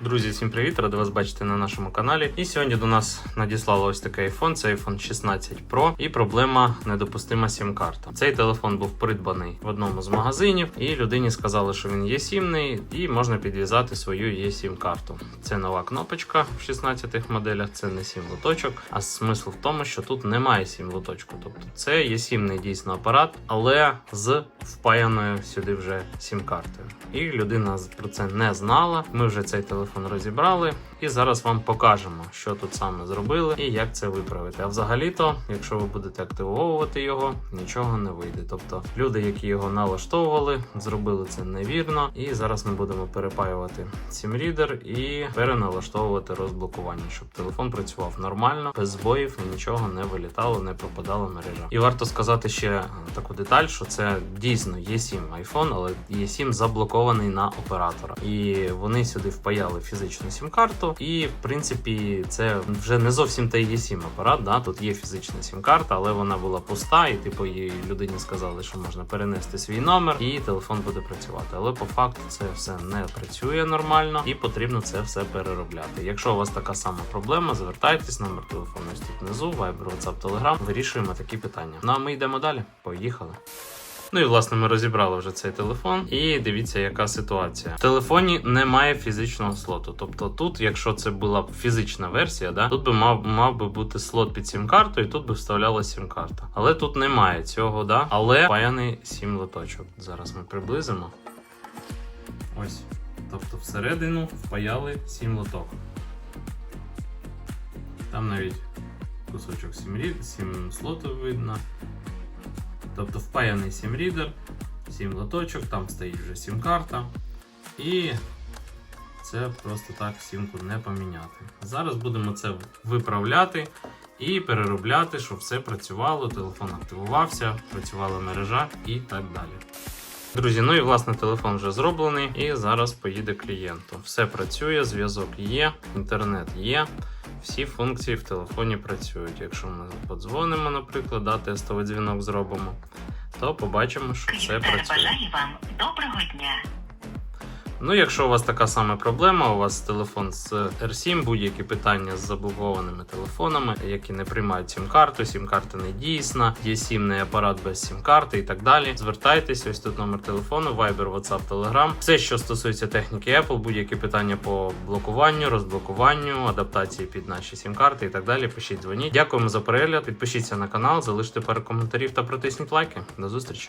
Друзі, всім привіт! Радий вас бачити на нашому каналі. І сьогодні до нас надіслали ось такий iPhone, це iPhone 16 Pro, і проблема недопустима сім-карта. Цей телефон був придбаний в одному з магазинів, і людині сказали, що він є сімний, і можна підв'язати свою eSIM карту. Це нова кнопочка в 16 моделях, це не сім лоточок. А смисл в тому, що тут немає сім лоточку. Тобто це є сімний дійсно апарат, але з впаяною сюди вже сім-картою. І людина про це не знала. Ми вже цей телефон розібрали, і зараз вам покажемо, що тут саме зробили і як це виправити. А взагалі-то, якщо ви будете активовувати його, нічого не вийде. Тобто люди, які його налаштовували, зробили це невірно. І зараз ми будемо перепаювати сімрідер і переналаштовувати розблокування, щоб телефон працював нормально, без збоїв, нічого не вилітало, не пропадала мережа. І варто сказати ще таку деталь, що це дійсно є 7 iPhone, але є 7 заблокований на оператора. І вони сюди впаяли фізичну сім-карту. І в принципі, це вже не зовсім та є 7 апарат. Да? Тут є фізична сім-карта, але вона була пуста, і типу їй людині сказали, що можна перенести свій номер, і телефон буде працювати. Але по факту це все не працює нормально, і потрібно це все переробляти. Якщо у вас така сама проблема, звертайтесь, номер телефону тут внизу, Viber, WhatsApp, Telegram. Вирішуємо такі питання. Ну а ми йдемо далі. Поїхали. Ну і власне ми розібрали вже цей телефон. І дивіться, яка ситуація. В телефоні немає фізичного слоту. Тобто, тут, якщо це була б фізична версія, да, тут би мав, мав би бути слот під сім-карту, і тут би вставлялася сім-карта. Але тут немає цього, да. Але паяний сім лоточок. Зараз ми приблизимо. Ось. Тобто всередину впаяли сім лоток. Там навіть кусочок сім, рід, сім слотів видно. Тобто впаяний сім-рідер, сім лоточок, там стоїть вже сім-карта. І це просто так сімку не поміняти. Зараз будемо це виправляти і переробляти, щоб все працювало, телефон активувався, працювала мережа і так далі. Друзі, ну і власне телефон вже зроблений, і зараз поїде клієнту. Все працює, зв'язок є, інтернет є. Всі функції в телефоні працюють. Якщо ми подзвонимо, наприклад, да, тестовий дзвінок зробимо, то побачимо, що все працює. Бажаю вам доброго дня. Ну, якщо у вас така сама проблема, у вас телефон з R7, будь-які питання з заблокованими телефонами, які не приймають сім-карту, сім-карта не дійсна, є сімний апарат без сім-карти і так далі. Звертайтеся, ось тут номер телефону, Viber, WhatsApp, Telegram. Все, що стосується техніки Apple, будь-які питання по блокуванню, розблокуванню, адаптації під наші сім-карти і так далі. Пишіть дзвоніть. Дякуємо за перегляд. Підпишіться на канал, залиште пару коментарів та протисніть лайки. До зустрічі.